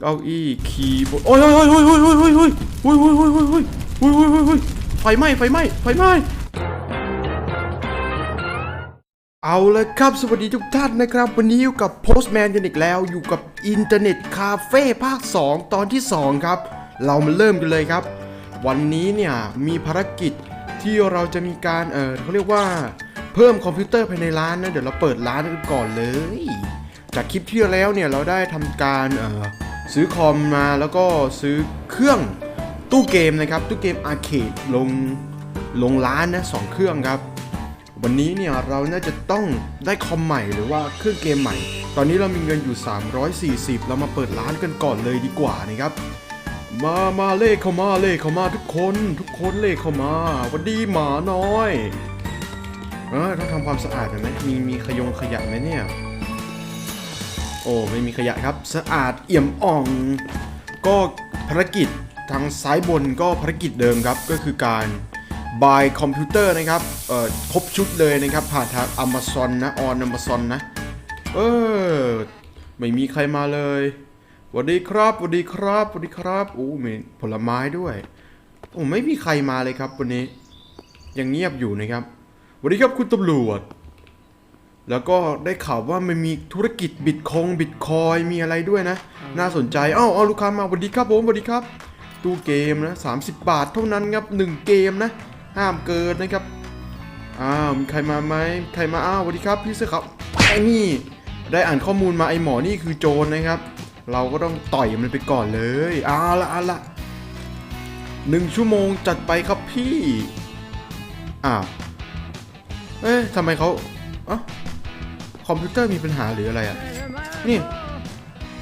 เก้าอี้คีย์บอร์ดโอ้ยโอ้ยโอ้ยโอ้ยโอ้ยโอ้ยโอ้ยโอ้ยโอ้ยโอ้ยโอ้ยโอ้ยโอ้ยโอ้ยโอ้ยโอ้ยไฟไหม้ไฟไหม้ไฟไหม้เอาเลยครับสวัสดีทุกท่านนะครับ วันนี้อยู่กับ Postman กันอีกแล้ว อยู่กับอินเทอร์เน็ตคาเฟ่ภาค 2 ตอนที่ 2 ครับ เรามาเริ่มกันเลยครับ วันนี้เนี่ยมีภารกิจที่เราจะมีการเออเขาเรียกว่าเพิ่มคอมพิวเตอร์ภายในร้านนะเดี๋ยวเราเปิดร้านกันก่อนเลย จากคลิปที่แล้วเนี่ยเราได้ทำการเออ ซื้อคอมมาแล้วก็ซื้อเครื่องตู้เกมนะครับตู้เกมอาร์เคดลงลงร้านนะสองเครื่องครับ วันนี้เนี่ยเราน่าจะต้องได้คอมใหม่หรือว่าเครื่องเกมใหม่ ตอนนี้เรามีเงินอยู่ 340 เรามาเปิดร้านกันก่อนเลยดีกว่านะครับ มามาเลขเข้ามาเลขเข้ามาทุกคน ทุกคนเลขเข้ามาวันดีหมาน้อยเออต้องทำความสะอาดหน่อยไหมมีมีขยงขยะไหมเนี่ย อ้ไม่มีขยะครับ สะอาดเอี่ยมอ่อง ก็ภารกิจทางซ้ายบนก็ภารกิจเดิมครับ ก็คือการ buy คอมพิวเตอร์นะครับเอ่อครบชุดเลยนะครับ ผ่านทาง Amazon นะ on Amazon นะ เออ ไม่มีใครมาเลยสวัสดีครับสวัสดีครับสวัสดีครับโอ้มีผลไม้ด้วยโอ้ไม่มีใครมาเลยครับวันนี้ ยังเงียบอยู่นะครับสวัสดีครับคุณตำรวจ แล้วก็ได้ข่าวว่ามันมีธุรกิจบิตคงบิตคอยมีอะไรด้วยนะ น่าสนใจอ้าวเอาลูกค้ามาสวัสดีครับผมสวัสดีครับ ตู้เกมนะ30บาทเท่านั้นครับ1เกมนะ ห้ามเกินนะครับอ้าวมีใครมาไหมใครมาอ้าวสวัสดีครับพี่เสื้อขาวไอ้นี่ ได้อ่านข้อมูลมาไอ้หมอนี่คือโจรนะครับ เราก็ต้องต่อยมันไปก่อนเลยเอาละเอาละหนึ่งชั่วโมงจัดไปครับพี่อ้าวเอ๊ะทำไมเขาเอ้า คอมพิวเตอร์มีปัญหาหรืออะไรอะ นี่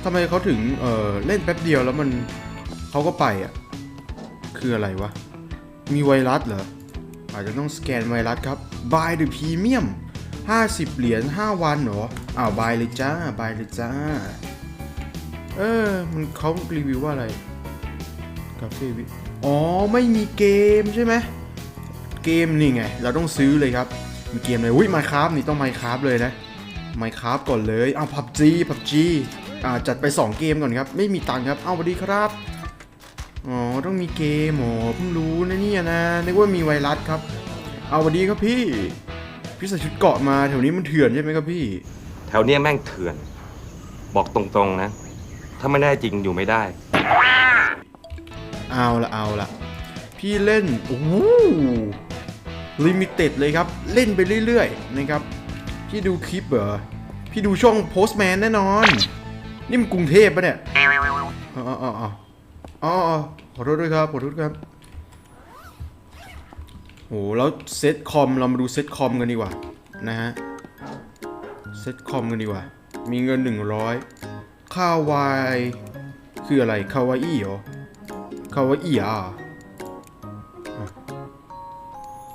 ทำไมเขาถึงเออเล่นแป๊บเดียวแล้วมันเขาก็ไปอะ คืออะไรวะ มีไวรัสเหรอ อาจจะต้องสแกนไวรัสครับ buy the premium 50 เหรียญ5วันเหรอ อ้าว buy เลยจ้า buy เลยจ้า เออ มันเขารีวิวว่าอะไรคาเฟ่วิอ๋อ ไม่มีเกมใช่ไหม เกมนี่ไง เราต้องซื้อเลยครับ มีเกมอะไรอุ้ย Minecraft นี่ต้อง Minecraft เลยนะ Minecraft ก่อนเลยเอา PUBG PUBG อ่าจัดไป 2 เกมก่อนครับ ไม่มีตังค์ครับ เอาสวัสดีครับ อ๋อ ต้องมีเกมอ๋อเพิ่งรู้นะเนี่ยนะ นึกว่ามีไวรัสครับ เอาสวัสดีครับพี่ พี่ใส่ชุดเกราะมาแถวนี้มันเถื่อนใช่ไหมครับพี่ แถวเนี้ยแม่งเถื่อน บอกตรงๆนะ ถ้าไม่ได้จริงอยู่ไม่ได้ เอาละเอาละพี่เล่น โอ้ลิมิเต็ดเลยครับ เล่นไปเรื่อยๆนะครับ พี่ดูคลิปเหรอ พี่ดูช่อง Postman แน่นอน นี่มันกรุงเทพปะเนี่ยอ๋ออ๋ออ๋ออ๋ออ๋อขอโทษด้วยครับขอโทษครับโหแล้วเซตคอมเรามาดูเซตคอมกันดีกว่า นะฮะ เซตคอมกันดีกว่า มีเงิน 100ค่าวายคืออะไรคาวาอี้เหรอคาวาอี้อะ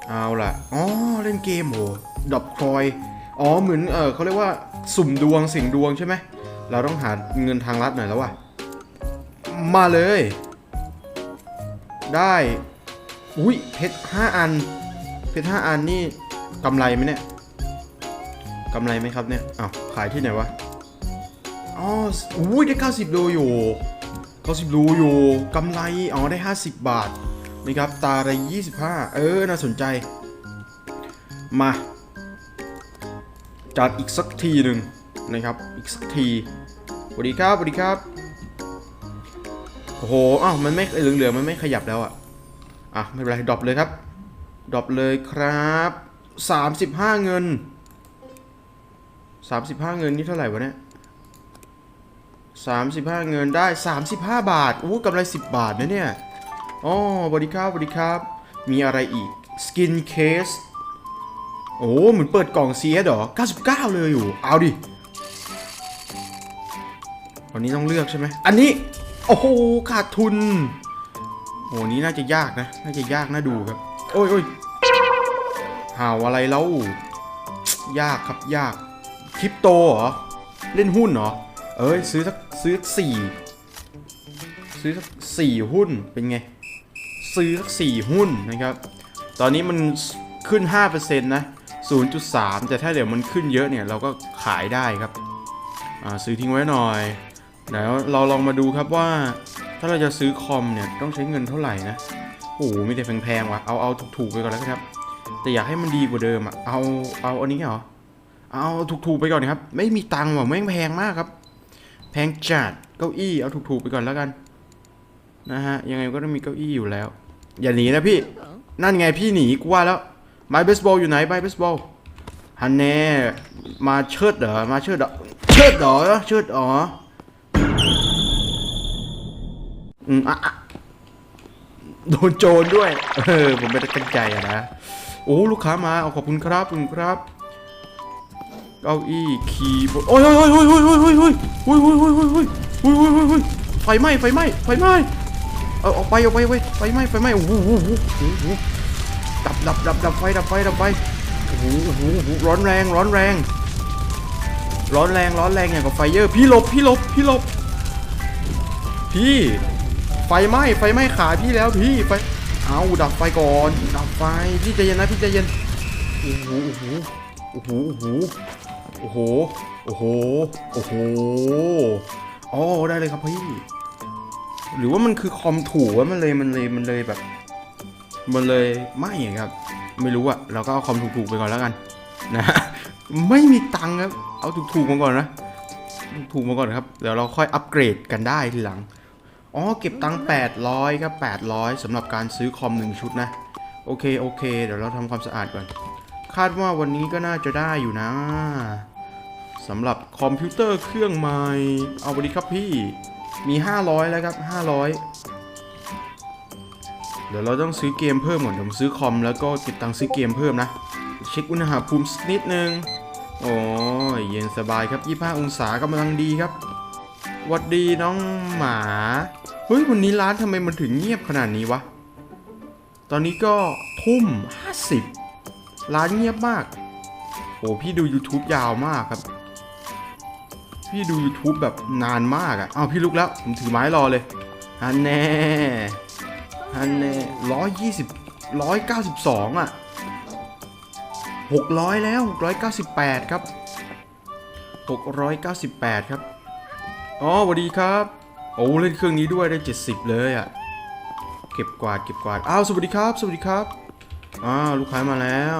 เอาล่ะ อ๋อ เล่นเกมโหดอบคอย อ๋อเหมือนเออเขาเรียกว่าสุ่มดวงสียงดวงใช่ไหมเราต้องหาเงินทางลัดหน่อยแล้วว่ะมาเลย ได้อุ้ยเพชรห้าอัน เพชรห้าอันนี่กำไรไหมเนี่ยกำไรไหมครับเนี่ยอ้าวขายที่ไหนวะอ๋ออุ้ยได้ 90 โลอยู่ 90 โลอยู่กำไรอ๋อได้ 50 บาทนะครับตาละ25 เออน่าสนใจ มา จัดอีกสักทีหนึ่งนะครับ อีกสักทีสวัสดีครับสวัสดีครับ โอ้โหอ้าวมันไม่เหลืองๆมันไม่ขยับแล้วอะอะ ไม่เป็นไรดรอปเลยครับ ดรอปเลยครับ 35 เงิน 35 เงินนี่เท่าไหร่วะเนี่ย35 เงินได้ 35 บาทอู้กำไร 10 บาทนะเนี่ยอ๋อบริครับบริครับ มีอะไรอีก สกินเคส โอ้เหมือนเปิดกล่อง CS เหรอ 99 เลยอยู่ เอาดิวันนี้ต้องเลือกใช่ไหม อันนี้ โอ้โห ขาดทุน โอ้นี้น่าจะยากนะ น่าจะยากน่าดูครับ โอ้ยโอ้ยหาวอะไรแล้ว ยากครับยาก คริปโตเหรอ เล่นหุ้นเหรอ เอ้ย ซื้อสักซื้อสักสี่ซื้อสักสี่หุ้นเป็นไง ซื้อสักสี่หุ้นนะครับ ตอนนี้มันขึ้น 5%นะ 0.3 แต่ถ้าเดี๋ยวมันขึ้นเยอะเนี่ยเราก็ขายได้ครับซื้อทิ้งไว้หน่อยเดี๋ยวเราลองมาดูครับว่า ถ้าเราจะซื้อคอมเนี่ยต้องใช้เงินเท่าไหร่นะโอ้โหมีแต่แพงๆว่ะเอาเอาถูกๆไปก่อนแล้วครับ แต่อยากให้มันดีกว่าเดิมอะเอาเอาอันนี้เหรอเอาถูกๆไปก่อนครับ ไม่มีตังค์ว่ะแม่งแพงมากครับ แพงจัดเก้าอี้เอาถูกๆไปก่อนแล้วกันนะฮะยังไงก็ต้องมีเก้าอี้อยู่แล้ว อย่าหนีนะพี่นั่นไงพี่หนีกูว่าแล้ว ไม้เบสบอลอยู่ไหนไม้เบสบอลฮันแน่มาเชิดเหรอมาเชิดเหรอเชิดเหรอเชิดหรออืมอะโดนโจรด้วย เออ ผมไม่ได้ตั้งใจอะนะ โอ้ลูกค้ามาเอาขอบคุณครับขอบคุณครับ เก้าอี้คีย์บอร์ดโอ้ยโอ้ยโอ้ยโอ้ยโอ้ยโอ้ยโอ้ยโอ้ยโอ้ยโอ้ยโอ้ยโอ้ยโอ้ยโอ้ยโอ้ยโอ้ยไฟไหม้ไฟไหม้ไฟไหม้เอาออกไปออกไปเว้ยไฟไหม้ไฟไหม้โอ้โหโอ้โหโอ้โห ดับดับดับดับไฟดับไฟดับไฟโอ้โหโอ้โหโอ้โหร้อนแรงร้อนแรง ร้อนแรงร้อนแรงอย่างกับไฟเยอร์พี่หลบพี่หลบพี่หลบ พี่ไฟไหม้ไฟไหม้ขาพี่แล้วพี่ไฟเอาดับไฟก่อน ดับไฟพี่ใจเย็นนะพี่ใจเย็นโอ้โหโอ้โหโอ้โหโอ้โหโอ้โหโอ้โหอ๋อได้เลยครับพี่ หรือว่ามันคือคอมถูกว่ามันเลยมันเลยมันเลยแบบ มันเลยไม่ครับ ไม่รู้อะเราก็เอาคอมถูกๆไปก่อนแล้วกันนะไม่มีตังค์ครับเอาถูกๆมาก่อนนะถูกมาก่อนครับเดี๋ยวเราค่อยอัปเกรดกันได้ทีหลังอ๋อเก็บตังค์800ครับ800สำหรับการซื้อคอมหนึ่งชุดนะ โอเคโอเค เดี๋ยวเราทำความสะอาดก่อน คาดว่าวันนี้ก็น่าจะได้อยู่นะสำหรับคอมพิวเตอร์เครื่องใหม่ เอาไปดีครับพี่ มี 500 แล้วครับ 500 เดี๋ยวเราต้องซื้อเกมเพิ่มก่อนผมซื้อคอมแล้วก็เก็บตังค์ซื้อเกมเพิ่มนะ เช็คอุณหภูมิสักนิดนึง โอ้ยเย็นสบายครับ25องศากำลังดีครับหวัดดีน้องหมา เฮ้ยวันนี้ร้านทำไมมันถึงเงียบขนาดนี้วะ ตอนนี้ก็ทุ่ม50 ร้านเงียบมาก โอ้พี่ดู YouTube ยาวมากครับ พี่ดู YouTube แบบนานมากอะ่ะอ้าวพี่ลุกแล้ว ผมถือไม้รอเลยฮันแน่ ฮันแน่ร้อยยี่สิบร้อยเก้าสิบสองอะ600แล้ว698ครับ698ครับ อ๋อสวัสดีครับ โอ้เล่นเครื่องนี้ด้วยได้70เลยอะ เก็บกวาดเก็บกวาด อ้าวสวัสดีครับ สวัสดีครับอ้าวลูกค้ามาแล้ว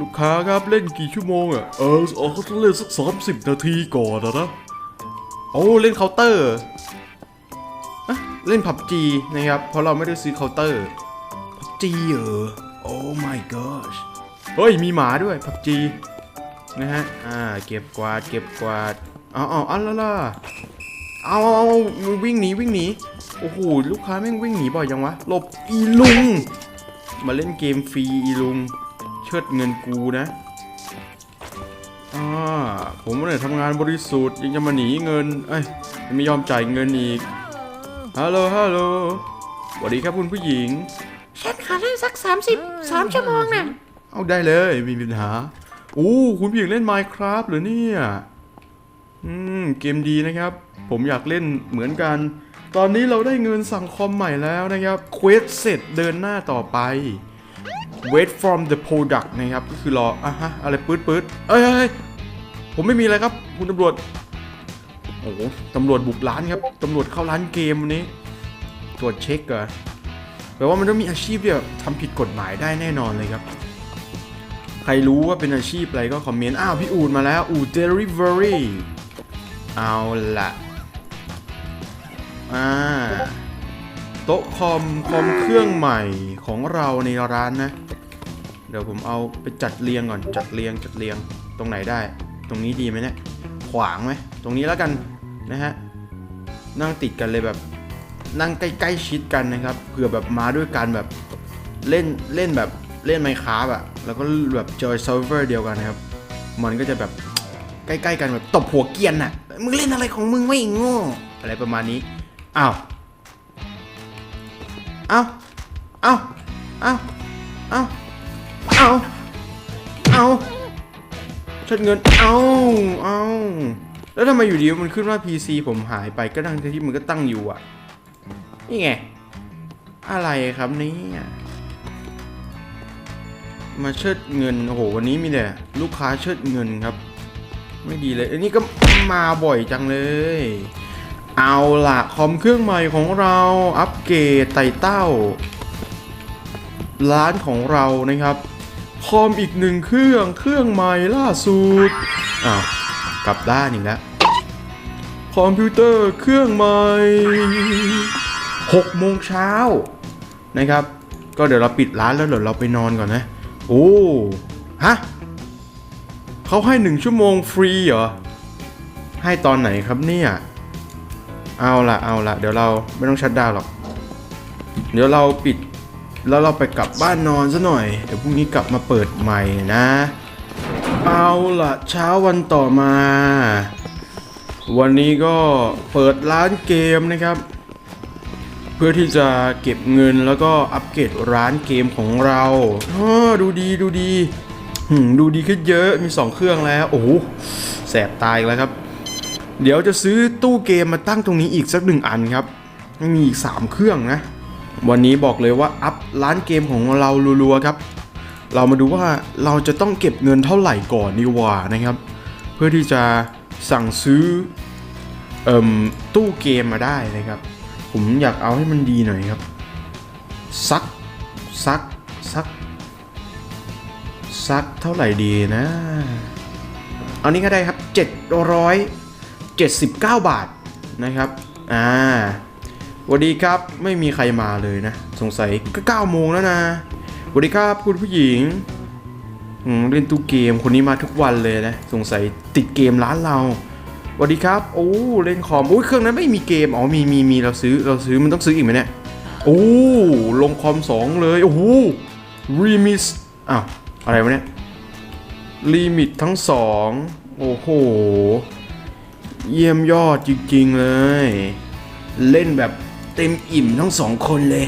ลูกค้าครับเล่นกี่ชั่วโมงอะ เออเขาต้องเล่นสัก30นาทีก่อนอะนะโอ้เล่นเคาน์เตอร์ เล่นผับจีนะครับ เพราะเราไม่ได้ซื้อเคาน์เตอร์ผับจีเหรอ โอ้ my gosh เฮ้ย มีหมาด้วยผับจีนะฮะ อ่า เก็บกวาด เก็บกวาดเอาเอาเอาละล่ะเอาเอาวิ่งหนี วิ่งหนี โอ้โห ลูกค้าแม่งวิ่งหนีบ่อยจังวะ หลบอีลุง มาเล่นเกมฟรีอีลุง เชิดเงินกูนะอ่าผมเนี่ยทำงานบริสุทธิ์ยังจะมาหนีเงิน เอ้ยยังไม่ยอมจ่ายเงินอีก ฮัลโหลฮัลโหลสวัสดีครับคุณผู้หญิง ฉันขอเล่นสัก 30 3 ชั่วโมงน่ะ เอาได้เลยไมมีปัญหาโอ้คุณผู้หญิงเล่น Minecraft เหรอเนี่ย อืม เกมดีนะครับ ผมอยากเล่นเหมือนกัน ตอนนี้เราได้เงินสั่งคอมใหม่แล้วนะครับเควสเสร็จเดินหน้าต่อไป wait from the product นะครับ ก็คือรออะฮะ อะไรปื๊ดปื๊ดเอ้ยเอ้ยเอ้ยผมไม่มีอะไรครับ คุณตำรวจ โอ้โหตำรวจบุกร้านครับ ตำรวจเข้าร้านเกมวันนี้ ตรวจเช็คเหรอแปลว่ามันต้องมีอาชีพที่แบบทำผิดกฎหมายได้แน่นอนเลยครับ ใครรู้ว่าเป็นอาชีพอะไรก็คอมเมนต์ อ้าว พี่อูดมาแล้ว อูดเดลิเวอรี่ เอาละอ่าโต๊ะคอม คอมเครื่องใหม่ของเราในร้านนะ เดี๋ยวผมเอาไปจัดเรียงก่อน จัดเรียง จัดเรียง ตรงไหนได้ ตรงนี้ดีไหมเนี่ย ขวางไหมตรงนี้แล้วกันนะฮะนั่งติดกันเลยแบบ นั่งใกล้ๆชิดกันนะครับเผื่อแบบมาด้วยกันแบบเล่นเล่นแบบเล่นไมค์คราอะแล้วก็แบบจอยเซิร์ฟเวอร์เดียวกันนะครับ มันก็จะแบบใกล้ๆกันแบบตบหัวเกียนน่ะมึงเล่นอะไรของมึงไม่โง่อะไรประมาณนี้อ้าวอ้าวอ้าวอ้าวอ้าวอ้าวอ้าว ชดเงิน เอ้าเอ้าแล้วทำไมอยู่ดีมันขึ้นว่า PC ผมหายไปก็ตั้งที่มันก็ตั้งอยู่อะนี่ไง อะไรครับนี่มาเชิดเงิน โอ้โห วันนี้มีแต่ลูกค้าเชิดเงินครับ ไม่ดีเลย อันนี้ก็มาบ่อยจังเลย เอาละคอมเครื่องใหม่ของเราอัปเกรดไต่เต้า ร้านของเรานะครับ คอมอีกหนึ่งเครื่องเครื่องใหม่ล่าสุดอ้าวกลับด้านอีกแล้วคอมพิวเตอร์เครื่องใหม่6โมงเช้านะครับ ก็เดี๋ยวเราปิดร้านแล้วเดี๋ยวเราไปนอนก่อนนะ โอ้ฮะเขาให้หนึ่งชั่วโมงฟรีเหรอ ให้ตอนไหนครับเนี่ย เอาละเอาละเดี๋ยวเราไม่ต้องชัดดาวหรอก เดี๋ยวเราปิด แล้วเราไปกลับบ้านนอนซะหน่อย เดี๋ยวพรุ่งนี้กลับมาเปิดใหม่นะ เอาละเช้าวันต่อมา วันนี้ก็เปิดร้านเกมนะครับ เพื่อที่จะเก็บเงินแล้วก็อัปเกรดร้านเกมของเราอ้อดูดีดูดีดูดีขึ้นเยอะมี 2 เครื่องแล้ว โอ้โหแสบตายแล้วครับ เดี๋ยวจะซื้อตู้เกมมาตั้งตรงนี้อีกสักหนึ่งอันครับมีอีก 3 เครื่องนะ วันนี้บอกเลยว่าอัพร้านเกมของเรารัวๆครับ เรามาดูว่าเราจะต้องเก็บเงินเท่าไหร่ก่อนดีกว่านะครับ เพื่อที่จะสั่งซื้ออตู้เกมมาได้นะครับ ผมอยากเอาให้มันดีหน่อยครับสักสักสักสักเท่าไหร่ดีนะ เอานี้ก็ได้ครับ 779 บาทนะครับ อ่า วัสดีครับไม่มีใครมาเลยนะ สงสัยก็9โมงแล้วนะสวัสดีครับคุณผู้หญิงเล่นตู้เกมคนนี้มาทุกวันเลยนะ สงสัยติดเกมร้านเราสวัสดีครับโอ้เล่นคอมอุ้ยเครื่องนั้นไม่มีเกมอ๋อมีมีมีเราซื้อเราซื้อมันต้องซื้ออีกไหมเนี่ยโอ้ลงคอมสองเลยโอ้โหรีมิสอ้าวอะไรวะเนี่ยลิมิตทั้งสองโอ้โห เยี่ยมยอดจริงๆเลย เล่นแบบ เต็มอิ่มทั้งสองคนเลย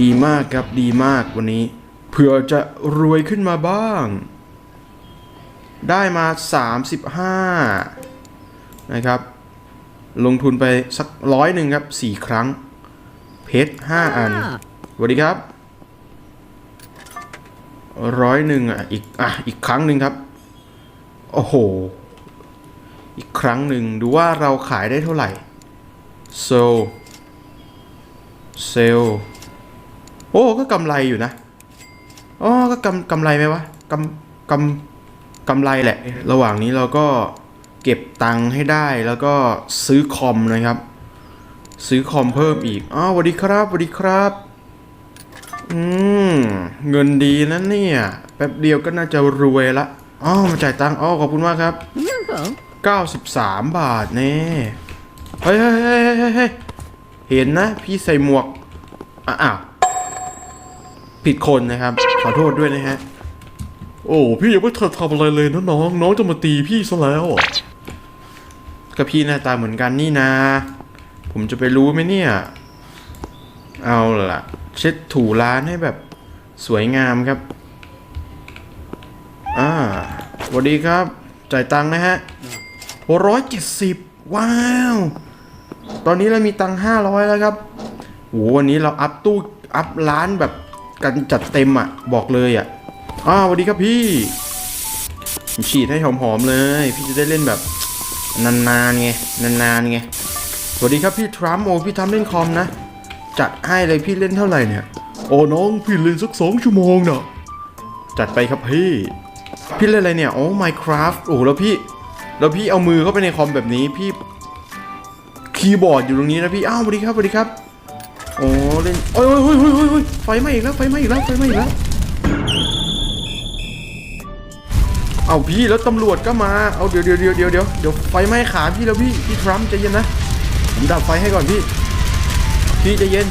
ดีมากครับดีมากวันนี้ เผื่อจะรวยขึ้นมาบ้าง ได้มา 35 นะครับ ลงทุนไปสักร้อยหนึ่งครับสี่ครั้ง เพชรห้าอันสวัสดีครับร้อยหนึ่งอะอีกอะอีกครั้งหนึ่งครับ โอ้โห อีกครั้งหนึ่งดูว่าเราขายได้เท่าไหร่โซ เซลโอ้ก็กำไรอยู่นะอ๋อก็กำกำไรไหมวะกำกำกำไรแหละ ระหว่างนี้เราก็เก็บตังค์ให้ได้แล้วก็ซื้อคอมนะครับ ซื้อคอมเพิ่มอีกอ้าวสวัสดีครับสวัสดีครับอืมเงินดีนะเนี่ยแป๊บเดียวก็น่าจะรวยละอ๋อมาจ่ายตังค์อ๋อขอบคุณมากครับ 93 บาทแน่เฮ้ยเฮ้ยเฮ้ย เฮ้ยเฮ้ยเห็นนะพี่ใส่หมวกอะอ้าว ผิดคนนะครับ ขอโทษด้วยนะฮะ โอ้พี่ยังไม่ทันทำอะไรเลยนะน้อง น้องจะมาตีพี่ซะแล้วอะกับพี่หน้าตาเหมือนกันนี่นะผมจะไปรู้ไหมเนี่ย เอาล่ะ เช็ดถูร้านให้แบบสวยงามครับ อ่าสวัสดีครับ จ่ายตังค์นะฮะร้อยเจ็ดสิบว้าว ตอนนี้เรามีตังค์ห้าร้อยแล้วครับโหวันนี้เราอัพตู้อัพร้านแบบกันจัดเต็มอะ บอกเลยอะอ้าวสวัสดีครับพี่ฉีดให้หอมๆเลย พี่จะได้เล่นแบบนานๆไงนานๆไงสวัสดีครับพี่ทรัมป์โอ้พี่ทำเล่นคอมนะจัดให้เลยพี่เล่นเท่าไหร่เนี่ยโอ้น้องพี่เล่นสักสองชั่วโมงเน่ะจัดไปครับพี่ พี่เล่นอะไรเนี่ยโอ้ Minecraft โอ้แล้วพี่ แล้วพี่เอามือเข้าไปในคอมแบบนี้พี่ คีย์บอร์ดอยู่ตรงนี้นะพี่ อ้าวสวัสดีครับสวัสดีครับโอ้เล่นโอ้ยโอ้ยโอ้ยโอ้ยโอ้ยไฟไหม้อีกแล้วไฟไหม้อีกแล้วไฟไหม้อีกแล้วเอาพี่แล้วตำรวจก็มา เอาเดี๋ยวเดี๋ยวเดี๋ยวเดี๋ยวเดี๋ยวเดี๋ยวไฟไหม้ขาพี่แล้วพี่พี่ทรัมป์ใจเย็นนะผมดับไฟให้ก่อนพี่ พี่ใจเย็น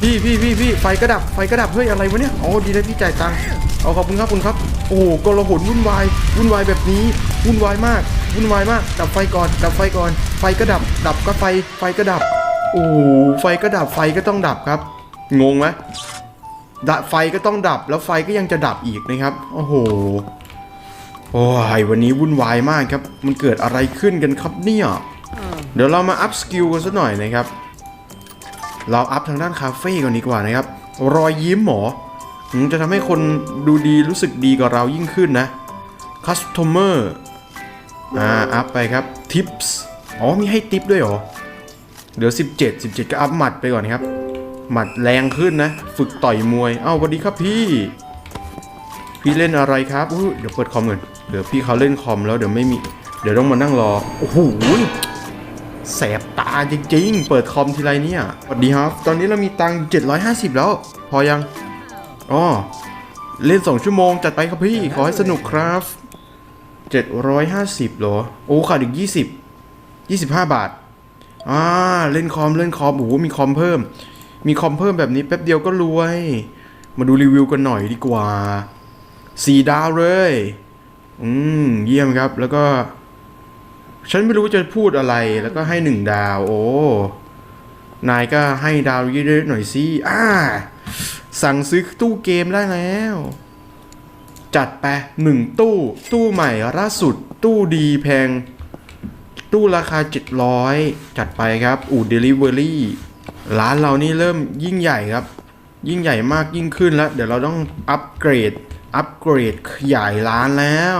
พี่พี่พี่พี่ไฟกระดับไฟกระดับเฮ้ยอะไรวะเนี่ยอ๋อดีนะพี่จ่ายตังค์เอาขอบคุณครับขอบคุณครับ โอ้โหกลหนวุ่นวายวุ่นวายแบบนี้วุ่นวายมาก วุ่นวายมาก ดับไฟก่อน ดับไฟก่อน ไฟก็ดับ ดับก็ไฟ ไฟก็ดับ โอ้โหไฟก็ดับ ไฟก็ต้องดับครับ งงไหมดับไฟก็ต้องดับ แล้วไฟก็ยังจะดับอีกนะครับ โอ้โห โอ้ย วันนี้วุ่นวายมากครับ มันเกิดอะไรขึ้นกันครับเนี่ย เดี๋ยวเรามาอัพสกิลกันสักหน่อยนะครับ เราอัพทางด้านคาเฟ่ก่อนดีกว่านะครับ รอยยิ้มหมออืมจะทำให้คนดูดีรู้สึกดีกับเรายิ่งขึ้นนะ customer อ่า อัพไปครับ tips อ๋อ มีให้ติปด้วยเหรอ เดี๋ยว 17 17 ก็อัพหมัดไปก่อนครับ หมัดแรงขึ้นนะ ฝึกต่อยมวย เอ้าสวัสดีครับพี่ พี่เล่นอะไรครับอุ๊ยเดี๋ยวเปิดคอมก่อน เดี๋ยวพี่เขาเล่นคอมแล้วเดี๋ยวไม่มี เดี๋ยวต้องมานั่งรอ โอ้โหแสบตาจริงๆ เปิดคอมทีไรเนี่ยสวัสดีครับ ตอนนี้เรามีตังค์750 แล้ว พอยัง อ๋อ เล่น 2 ชั่วโมง จัดไปครับพี่ ขอให้สนุกครับ 750เหรอ โอ้ขาดอีก20 25บาท อ่า เล่นคอม เล่นคอม โอ้โห มีคอมเพิ่ม มีคอมเพิ่มแบบนี้แป๊บเดียวก็รวย มาดูรีวิวกันหน่อยดีกว่าสี่ดาวเลย อืม เยี่ยมครับ แล้วก็ ฉันไม่รู้จะพูดอะไร แล้วก็ให้หนึ่งดาว โอ้ นายก็ให้ดาวเยอะๆหน่อยสิ อ่า สั่งซื้อตู้เกมได้แล้ว จัดไปหนึ่งตู้ ตู้ใหม่ล่าสุด ตู้ดีแพง ตู้ราคา 700 จัดไปครับอูดเดลิเวอรี่ร้านเรานี่เริ่มยิ่งใหญ่ครับ ยิ่งใหญ่มากยิ่งขึ้นแล้ว เดี๋ยวเราต้องอัปเกรด อัปเกรดขยายร้านแล้ว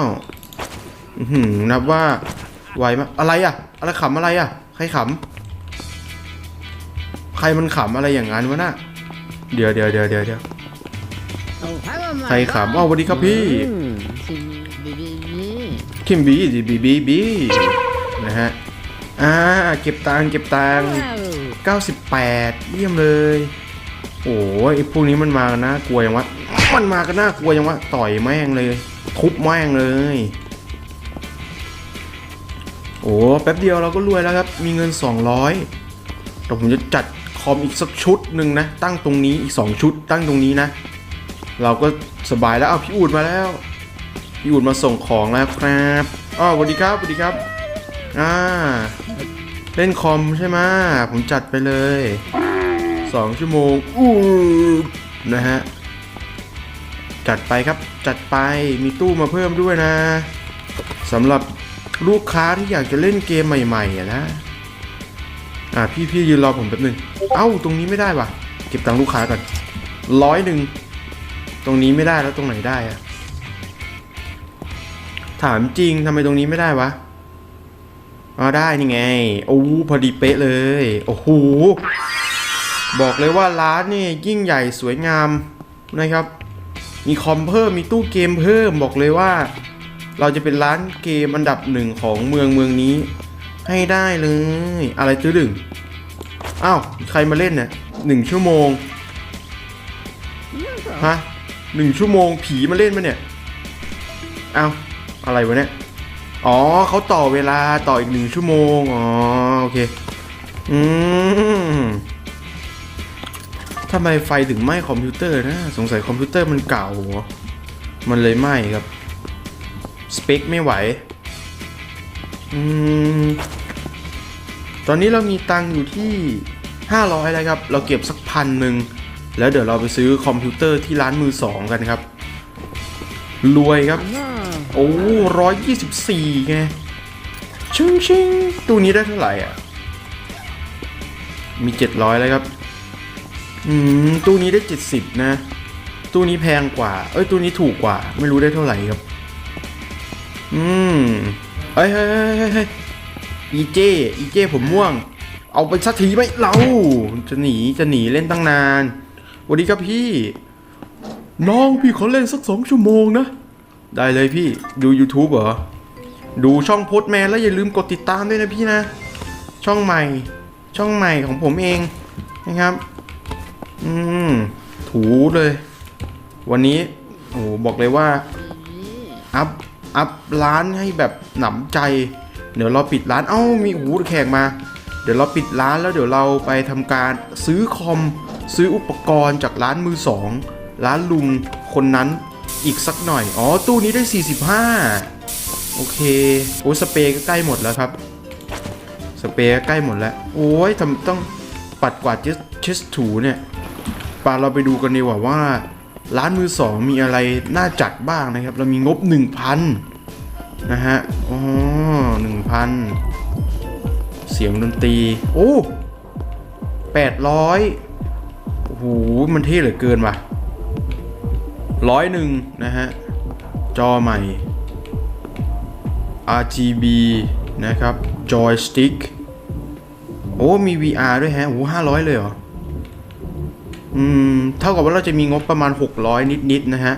หือนับว่าไวมากอะไรอะอะไรขำอะไรอะใครขำใครมันขำอะไรอย่างนั้นวะน่ะเดี๋ยวเดี๋ยวเดี๋ยวเดี๋ยวเดี๋ยว ใครขำอ้าวสวัสดีครับพี่คิมบีบีบีบีบีนะฮะ อ่า เก็บตังค์เก็บตังค์98 เยี่ยมเลย โอ้ยไอ้พวกนี้มันมากันน่ากลัวยังวะ มันมากันน่ากลัวยังวะ ต่อยแม่งเลย ทุบแม่งเลย โอ้แป๊บเดียวเราก็รวยแล้วครับ มีเงิน 200แต่ผมจะจัดคอมอีกสักชุดหนึ่งนะ ตั้งตรงนี้อีก 2 ชุด ตั้งตรงนี้นะ เราก็สบายแล้วเอาพี่อูดมาแล้ว พี่อูดมาส่งของแล้วครับอ๋อสวัสดีครับสวัสดีครับอ่าเล่นคอมใช่ไหมผมจัดไปเลยสองชั่วโมงอู้นะฮะจัดไปครับจัดไปมีตู้มาเพิ่มด้วยนะสำหรับลูกค้าที่อยากจะเล่นเกมใหม่ๆอะนะอ่าพี่พี่ยืนรอผมแป๊บหนึงเอ้าตรงนี้ไม่ได้ว่ะ เก็บตังค์ลูกค้าก่อนร้อยหนึ่ง ตรงนี้ไม่ได้แล้วตรงไหนได้อะถามจริงทำไมตรงนี้ไม่ได้วะอ๋อได้นี่ไง โอ้พอดีเป๊ะเลย โอ้โห บอกเลยว่าร้านนี่ยิ่งใหญ่สวยงามนะครับ มีคอมเพิ่มมีตู้เกมเพิ่มบอกเลยว่า เราจะเป็นร้านเกมอันดับหนึ่งของเมืองเมืองนี้ ให้ได้เลย อะไรตื้อดึงอ้าว ใครมาเล่นเนี่ยหนึ่งชั่วโมง ฮะ หนึ่งชั่วโมงผีมาเล่นมาเนี่ย เอ้าอะไรวะเนี่ย อ๋อเขาต่อเวลาต่ออีกหนึ่งชั่วโมง อ๋อ โอเค อืมทำไมไฟถึงไหม้คอมพิวเตอร์นะ สงสัยคอมพิวเตอร์มันเก่าหรอมันเลยไหม้ครับ สเปคไม่ไหว อืม ตอนนี้เรามีตังค์อยู่ที่ 500แล้วครับ เราเก็บสักพันหนึ่ง แล้วเดี๋ยวเราไปซื้อคอมพิวเตอร์ที่ร้านมือสองกันครับ รวยครับ โอ้ร้อยยี่สิบสี่ไงชิงชิงตู้นี้ได้เท่าไหร่อะ มีเจ็ดร้อยแล้วครับ อืมตู้นี้ได้70นะ ตู้นี้แพงกว่า เอ้ยตู้นี้ถูกกว่า ไม่รู้ได้เท่าไหร่ครับ อืมเฮ้ยเฮ้ยเฮ้ยเฮ้ยเฮ้ยอีเจ อีเจผมม่วง เอาไปสักทีไหมเรา จะหนี จะหนีเล่นตั้งนานส วัสดีครับพี่ น้องพี่ขอเล่นสักสองชั่วโมงนะ ได้เลยพี่ดู YouTube เหรอ ดูช่องโพสแมนแล้วอย่าลืมกดติดตามด้วยนะพี่นะ ช่องใหม่ ช่องใหม่ของผมเองนะครับ อืม ถูเลย วันนี้โอ้บอกเลยว่า อัพ อัพร้านให้แบบหนำใจ เดี๋ยวเราปิดร้าน เอ้า มีหูแขกมา เดี๋ยวเราปิดร้านแล้วเดี๋ยวเราไปทำการซื้อคอม ซื้ออุปกรณ์จากร้านมือสองร้านลุงคนนั้นอีกสักหน่อย อ๋อ ตู้นี้ได้ 45 โอเค โอ้สเปรย์ก็ใกล้หมดแล้วครับ สเปรย์ก็ใกล้หมดแล้ว โอ้ยทำต้องปัดกวาดเชสเชสถูเนี่ยปาเราไปดูกันดีกว่าว่า ร้านมือสองมีอะไรน่าจัดบ้างนะครับ เรามีงบ 1,000 นะฮะ อ๋อ1,000เสียงดนตรี โอ้800โอ้ โหมันเท่เหลือเกินว่ะร้อยหนึ่งนะฮะ จอใหม่ RGB นะครับ joystick โอ้ มี VR ด้วยแฮะโอ้ห้าร้อยเลยเหรอ อืม เท่ากับว่าเราจะมีงบประมาณ 600 นิดๆนะฮะ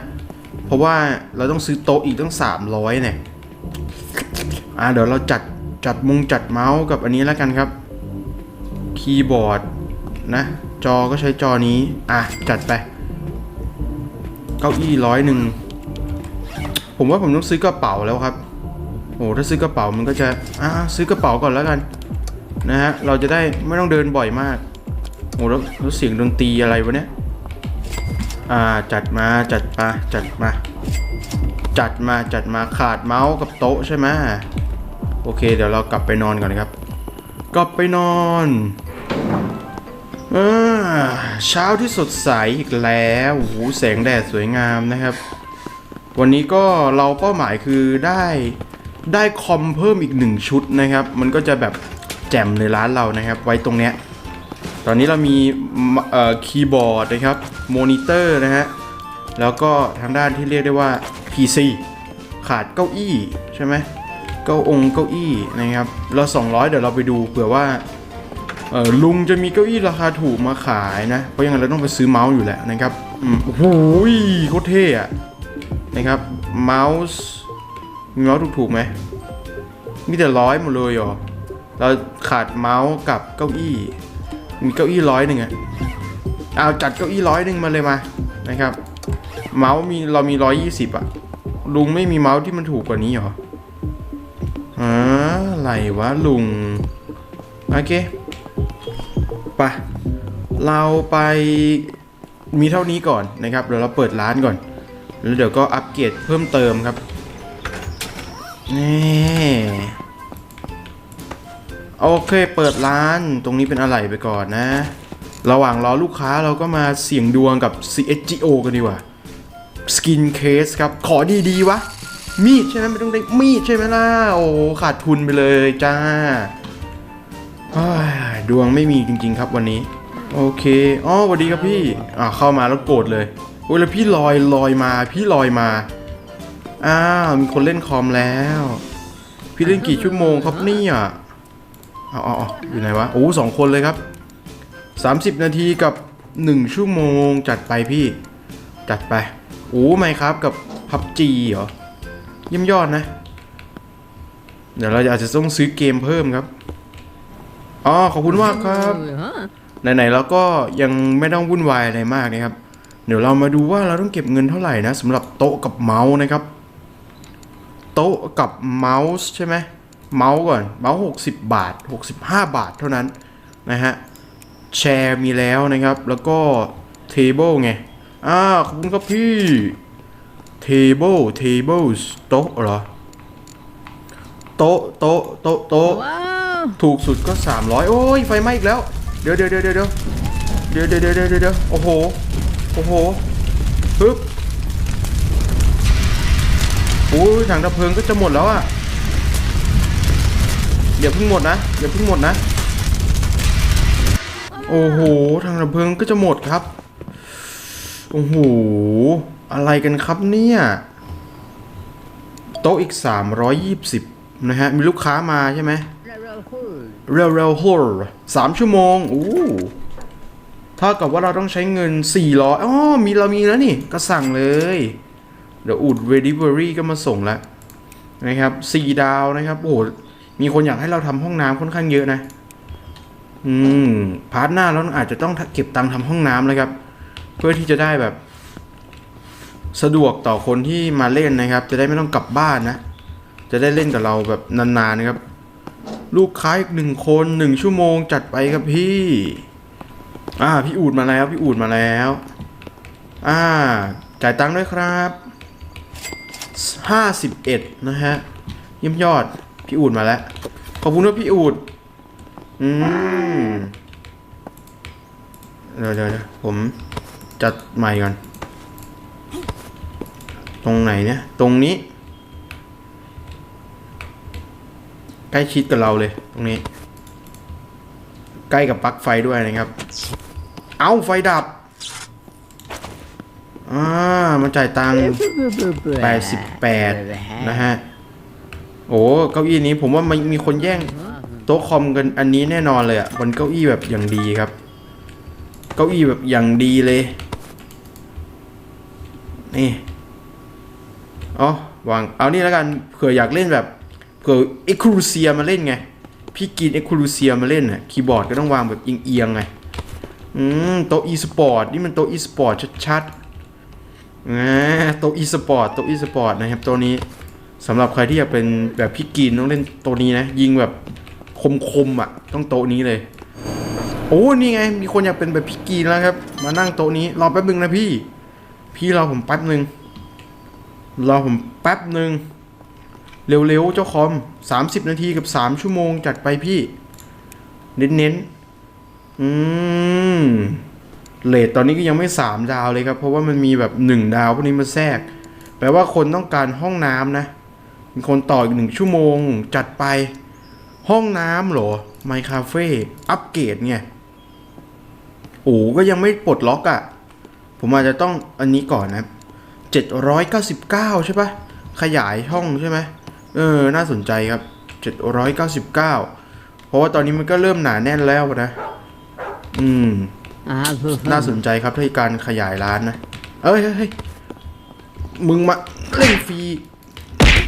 เพราะว่าเราต้องซื้อโต๊ะอีกตั้ง 300 เนี่ย อ่า เดี๋ยวเราจัด จัดมุงจัดเมาส์กับอันนี้แล้วกันครับ คีย์บอร์ดนะ จอก็ใช้จอนี้ อะ จัดไป เก้าอี้ร้อยหนึ่ง ผมว่าผมต้องซื้อกระเป๋าแล้วครับ โอ้ถ้าซื้อกระเป๋ามันก็จะ อ่าซื้อกระเป๋าก่อนแล้วกัน นะฮะ เราจะได้ไม่ต้องเดินบ่อยมาก โอ้แล้วแล้วเสียงดนตรีอะไรวะเนี่ย อ่า จัดมา จัดมา จัดมา จัดมา จัดมา ขาดเมาส์กับโต๊ะใช่ไหมโอเค เดี๋ยวเรากลับไปนอนก่อนนะครับ กลับไปนอนอา เช้าที่สดใสอีกแล้วโอ้โหแสงแดดสวยงามนะครับ วันนี้ก็เราเป้าหมายคือได้ได้คอมเพิ่มอีกหนึ่งชุดนะครับ มันก็จะแบบแจ่มในร้านเรานะครับ ไว้ตรงเนี้ยตอนนี้เรามีเอ่อคีย์บอร์ดนะครับมอนิเตอร์นะฮะแล้วก็ทางด้านที่เรียกได้ว่า PC ขาดเก้าอี้ใช่ไหมเก้าองค์เก้าอี้นะครับเรา200 เดี๋ยวเราไปดูเผื่อว่า ลุงจะมีเก้าอี้ราคาถูกมาขายนะ เพราะยังไงเราต้องไปซื้อเมาส์อยู่แหละนะครับโอ้โหโคตรเท่อะนะครับเมาส์มีเมาส์ถูกๆไหมมีแต่ร้อยหมดเลยเหรอเราขาดเมาส์กับเก้าอี้ มีเก้าอี้ร้อยหนึ่งอะเอาจัดเก้าอี้ร้อยหนึ่งมาเลยมานะครับ เมาส์มีเรามีร้อยยี่สิบอะลุงไม่มีเมาส์ที่มันถูกกว่านี้เหรออะอะไรวะลุงโอเค ปะเราไปมีเท่านี้ก่อนนะครับเดี๋ยวเราเปิดร้านก่อน แล้วเดี๋ยวก็อัปเกรดเพิ่มเติมครับนี่โอเคเปิดร้านตรงนี้เป็นอะไรไปก่อนนะ ระหว่างรอลูกค้าเราก็มาเสี่ยงดวงกับ CSGO กันดีกว่าสกินเคสครับ ขอดีๆวะ มีดใช่ไหมไม่ต้องได้มีดใช่ไหมล่ะ โอ้ขาดทุนไปเลยจ้า ดวงไม่มีจริง ๆ ครับวันนี้ โอเคอ๋อสวัสดีครับพี่อ่าเข้ามาแล้วโกรธเลยโอ้ยแล้วพี่ลอยลอยมา พี่ลอยมาอ้าวมีคนเล่นคอมแล้ว พี่เล่นกี่ชั่วโมงครับนี่อ๋ออ๋ออ๋ออยู่ไหนวะโอ้สองคนเลยครับ 30 นาทีกับ 1 ชั่วโมงจัดไปพี่ จัดไปโอ้ไม่ครับกับพับจีเหรอเยี่ยมยอดนะ เดี๋ยวเราอาจจะต้องซื้อเกมเพิ่มครับ อ๋อขอบคุณมากครับไหนๆเราก็ยังไม่ต้องวุ่นวายอะไรมากนะครับ เดี๋ยวเรามาดูว่าเราต้องเก็บเงินเท่าไหร่นะสำหรับโต๊ะกับเมาส์นะครับ โต๊ะกับเมาส์ใช่ไหมเมาส์ก่อนเมาส์60 บาท 65 บาทเท่านั้นนะฮะแชร์มีแล้วนะครับ แล้วก็เทเบิลไงอ่าขอบคุณครับพี่เทเบิลเทเบิลโต๊ะเหรอโต๊ะโต๊ะโต๊ะโต๊ะ ถูกสุดก็ 300 โอ้ยไฟไหม้อีกแล้ว เดี๋ยวเดี๋ยวเดี๋ยวเดี๋ยวเดี๋ยวเดี๋ยวเดี๋ยวเดี๋ยวเดี๋ยวเดี๋ยวโอ้โห โอ้โหปึ๊บโอ้ยถังดับเพลิงก็จะหมดแล้วอะอย่าเพิ่งหมดนะอย่าเพิ่งหมดนะ โอ้โหถังดับเพลิงก็จะหมดครับ โอ้โห อะไรกันครับเนี่ย โต๊ะอีก 320 นะฮะ มีลูกค้ามาใช่ไหม เร็วเร็วโฮลสามชั่วโมงอู้เท่ากับว่าเราต้องใช้เงิน400อ๋อมีเรามีแล้วนี่ ก็สั่งเลย เดี๋ยวอูดเวดิเวอรี่ก็มาส่งแล้วนะครับสี่ดาวนะครับโอ้โหมีคนอยากให้เราทำห้องน้ำค่อนข้างเยอะนะ อืม พาร์ทหน้าเราอาจจะต้องเก็บตังค์ทำห้องน้ำเลยครับ เพื่อที่จะได้แบบ สะดวกต่อคนที่มาเล่นนะครับ จะได้ไม่ต้องกลับบ้านนะ จะได้เล่นกับเราแบบนานๆนะครับ ลูกค้าอีกหนึ่งคนหนึ่งชั่วโมงจัดไปครับพี่ อ่า พี่อูดมาแล้ว พี่อูดมาแล้ว อ่า จ่ายตังค์ด้วยครับห้าสิบเอ็ดนะฮะเยี่ยมยอด พี่อูดมาแล้ว ขอบคุณครับพี่อูด อืมเดี๋ยวเดี๋ยวผมจัดใหม่ก่อน ตรงไหนเนี่ย ตรงนี้ ใกล้ชิดกับเราเลย ตรงนี้ ใกล้กับปลั๊กไฟด้วยนะครับ เอาไฟดับอ่ามาจ่ายตังค์88นะฮะ โอ้เก้าอี้นี้ผมว่ามันมีคนแย่งโต๊ะคอมกันอันนี้แน่นอนเลยอะบนเก้าอี้แบบอย่างดีครับ เก้าอี้แบบอย่างดีเลย นี่อ๋อวางเอานี่แล้วกันเผื่ออยากเล่นแบบ เผื่อเอ็กคลูเซียมาเล่นไง พี่กินเอ็กคลูเซียมาเล่นน่ะคีย์บอร์ดก็ต้องวางแบบเอียงๆไง อืมโต๊ะอีสปอร์ตนี่มันโต๊ะอีสปอร์ตชัดๆอ่าโต๊ะอีสปอร์ตโต๊ะอีสปอร์ตนะครับตัวนี้สำหรับใครที่อยากเป็นแบบพี่กินต้องเล่นตัวนี้นะ ยิงแบบคมๆอะ ต้องโต๊ะนี้เลย โอ้นี่ไง มีคนอยากเป็นแบบพี่กีนแล้วครับ มานั่งโต๊ะนี้รอแป๊บนึงนะพี่ พี่รอผมแป๊บนึงรอผมแป๊บนึง เร็วๆ เจ้าคอม 30 นาทีกับ 3 ชั่วโมงจัดไปพี่ เน้นๆ อืมเลทตอนนี้ก็ยังไม่ 3 ดาวเลยครับ เพราะว่ามันมีแบบ 1 ดาวพวกนี้มาแทรก แปลว่าคนต้องการห้องน้ำนะมีคนต่ออีกหนึ่งชั่วโมง จัดไป ห้องน้ำเหรอไมคาเฟ่อัปเกรดไงโอ้ก็ยังไม่ปลดล็อกอะ่ะ ผมอาจจะต้องอันนี้ก่อนนะเจ็ดร้อยเก้าสิบเก้าใช่ปะขยายห้องใช่ไหม เออ น่าสนใจครับเจ็ดร้อยเก้าสิบเก้าเพราะว่าตอนนี้มันก็เริ่มหนาแน่นแล้วนะ อืม น่าสนใจครับที่การขยายร้านนะ เอ้ยเฮ้ยเฮ้ยมึงมาเล่นฟรี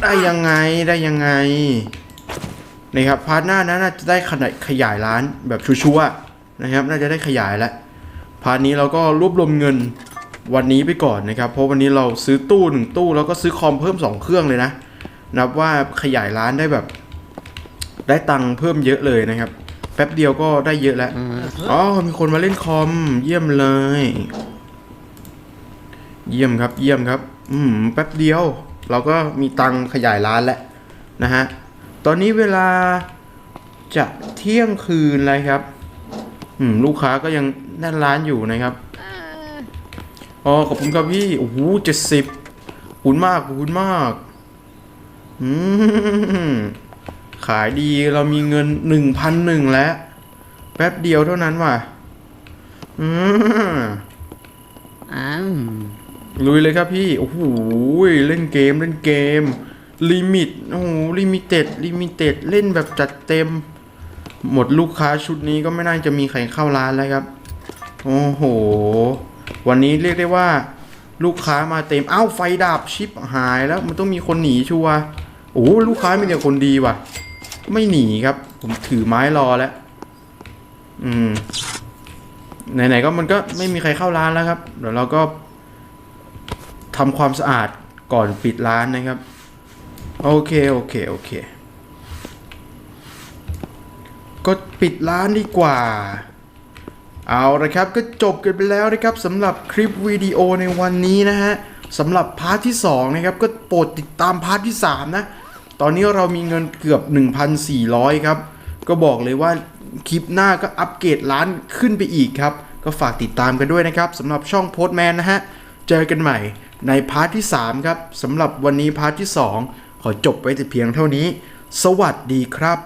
ได้ยังไงได้ยังไงนี่ครับพาร์ทหน้านะน่าจะได้ขนาดขยายร้านแบบชัวร์ๆนะครับ น่าจะได้ขยายแล้วพาร์ทนี้เราก็รวบรวมเงินวันนี้ไปก่อนนะครับ เพราะวันนี้เราซื้อตู้หนึ่งตู้แล้วก็ซื้อคอมเพิ่มสองเครื่องเลยนะ นับว่าขยายร้านได้แบบ ได้ตังค์เพิ่มเยอะเลยนะครับ แป๊บเดียวก็ได้เยอะแล้วอ๋อมีคนมาเล่นคอม เยี่ยมเลย เยี่ยมครับ เยี่ยมครับ อืม แป๊บเดียว เราก็มีตังค์ขยายร้านแล้วนะฮะตอนนี้เวลาจะเที่ยงคืนเลยครับ อืม ลูกค้าก็ยังแน่นร้านอยู่นะครับอ๋อขอบคุณครับพี่โอ้โหเจ็ดสิบขอบคุณมากขอบคุณมาก อืม ขายดีเรามีเงินหนึ่งพันหนึ่งแล้ว แป๊บเดียวเท่านั้นว่ะ อืมอ้าวลุยเลยครับพี่ โอ้โห เล่นเกมเล่นเกม ลิมิต โอ้โห ลิมิเต็ด ลิมิเต็ด เล่นแบบจัดเต็ม หมดลูกค้าชุดนี้ก็ไม่น่าจะมีใครเข้าร้านแล้วครับ โอ้โห วันนี้เรียกได้ว่า ลูกค้ามาเต็มเอ้าไฟดับชิปหายแล้ว มันต้องมีคนหนีชัวร์ โอ้ลูกค้ามีแต่คนดีว่ะ ไม่หนีครับ ผมถือไม้รอแล้ว อืม ไหนๆก็มันก็ไม่มีใครเข้าร้านแล้วครับ เดี๋ยวเราก็ทำความสะอาดก่อนปิดร้านนะครับ โอเคโอเคโอเค ก็ปิดร้านดีกว่า เอาละครับก็จบกันไปแล้วนะครับสำหรับคลิปวิดีโอในวันนี้นะฮะสำหรับพาร์ทที่2นะครับก็โปรดติดตามพาร์ทที่ 3 นะ ตอนนี้เรามีเงินเกือบ 1,400 ครับ ก็บอกเลยว่าคลิปหน้าก็อัปเกรดล้านขึ้นไปอีกครับ ก็ฝากติดตามกันด้วยนะครับสำหรับช่องโพสแมนนะฮะ เจอกันใหม่ในพาร์ทที่ 3 ครับสำหรับวันนี้พาร์ทที่ 2 ขอจบไว้แต่เพียงเท่านี้ สวัสดีครับ